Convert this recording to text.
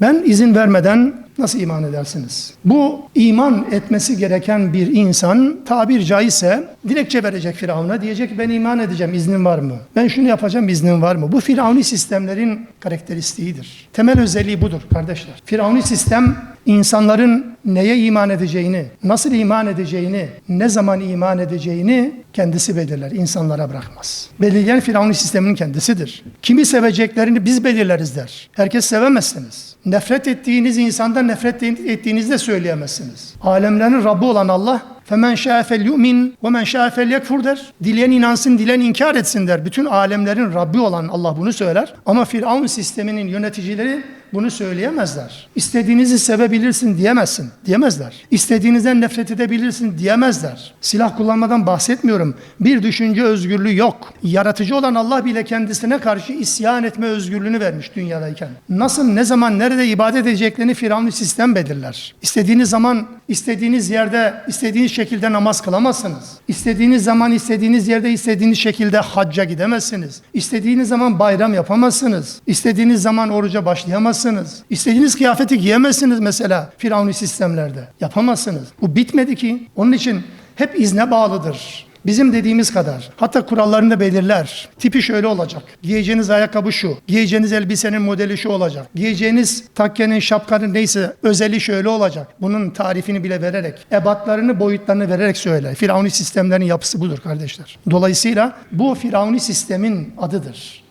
Ben izin vermeden nasıl iman edersiniz? Bu iman etmesi gereken bir insan tabir caizse dilekçe verecek Firavun'a diyecek ben iman edeceğim iznin var mı? Ben şunu yapacağım iznin var mı? Bu Firavuni sistemlerin karakteristiğidir. Temel özelliği budur kardeşler. Firavuni sistem insanların neye iman edeceğini, nasıl iman edeceğini, ne zaman iman edeceğini kendisi belirler, insanlara bırakmaz. Belirleyen Firavun sisteminin kendisidir. Kimi seveceklerini biz belirleriz der. Herkes sevemezsiniz. Nefret ettiğiniz insandan nefret ettiğinizi de söyleyemezsiniz. Alemlerin Rabbi olan Allah Femen şafel yu'min ve men şafel yekfur der. Dileyen inansın, dilen inkar etsin der. Bütün alemlerin Rabbi olan Allah bunu söyler. Ama Firavun sisteminin yöneticileri bunu söyleyemezler. İstediğinizi sevebilirsin diyemezsin, diyemezler. İstediğinizden nefret edebilirsin diyemezler. Silah kullanmadan bahsetmiyorum. Bir düşünce özgürlüğü yok. Yaratıcı olan Allah bile kendisine karşı isyan etme özgürlüğünü vermiş dünyadayken. Nasıl, ne zaman, nerede ibadet edeceklerini Firavun sistem belirler. İstediğiniz zaman, istediğiniz yerde, istediğiniz şekilde namaz kılamazsınız. İstediğiniz zaman, istediğiniz yerde, istediğiniz şekilde hacca gidemezsiniz. İstediğiniz zaman bayram yapamazsınız. İstediğiniz zaman oruca başlayamazsınız. İstediğiniz kıyafeti giyemezsiniz mesela Firavuni sistemlerde. Yapamazsınız. Bu bitmedi ki. Onun için hep izne bağlıdır. Bizim dediğimiz kadar. Hatta kurallarını da belirler. Tipi şöyle olacak. Giyeceğiniz ayakkabı şu. Giyeceğiniz elbisenin modeli şu olacak. Giyeceğiniz takkenin, şapkanın neyse özeli şöyle olacak. Bunun tarifini bile vererek, ebatlarını, boyutlarını vererek söyler. Firavuni sistemlerin yapısı budur kardeşler. Dolayısıyla bu Firavuni sistemin adıdır.